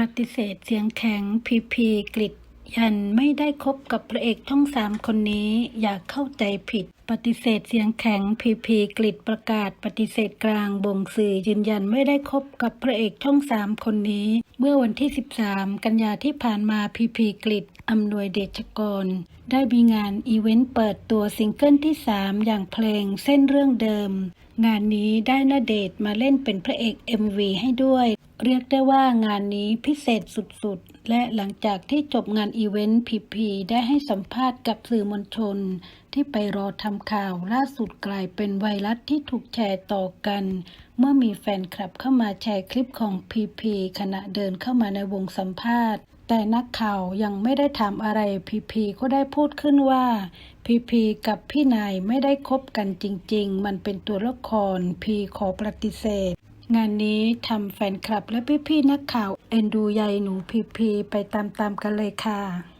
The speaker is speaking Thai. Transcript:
ปฏิเสธเสียงแข็งพีพีกริดยันไม่ได้คบกับพระเอกช่องสามคนนี้อย่าเข้าใจผิดปฏิเสธเสียงแข็งพีพีกริดประกาศปฏิเสธกลางบ่งสื่อยืนยันไม่ได้คบกับพระเอกช่องสามคนนี้ เมื่อวันที่ 13 กันยาที่ผ่านมาพีพีกริดอำนวยเดชกร ได้มีงานอีเวนต์เปิดตัวซิงเกิลที่ 3 อย่างเพลงเส้นเรื่องเดิม งานนี้ได้นาเดชมาเล่นเป็นพระเอก MV ให้ด้วย เรียกได้ว่างานนี้พิเศษสุดๆ และหลังจากที่จบงานอีเวนต์พีพีได้ให้สัมภาษณ์กับสื่อมวลชน ที่ไปรอทำข่าว ล่าสุดกลายเป็นไวรัสที่ถูกแชร์ต่อกัน เมื่อมีแฟนคลับเข้ามาแชร์คลิปของพีพีขณะเดินเข้ามาในวงสัมภาษณ์ แต่นักข่าวยังไม่ได้ถามอะไรพีพีก็ได้พูดขึ้นว่าพีพีกับพี่นายไม่ได้คบกันจริง ๆ มันเป็นตัวละครพีขอปฏิเสธงานนี้ทำแฟนคลับและพี่ๆนักข่าว เอ็นดูใยหนูพีพีไปตามๆกันเลยค่ะ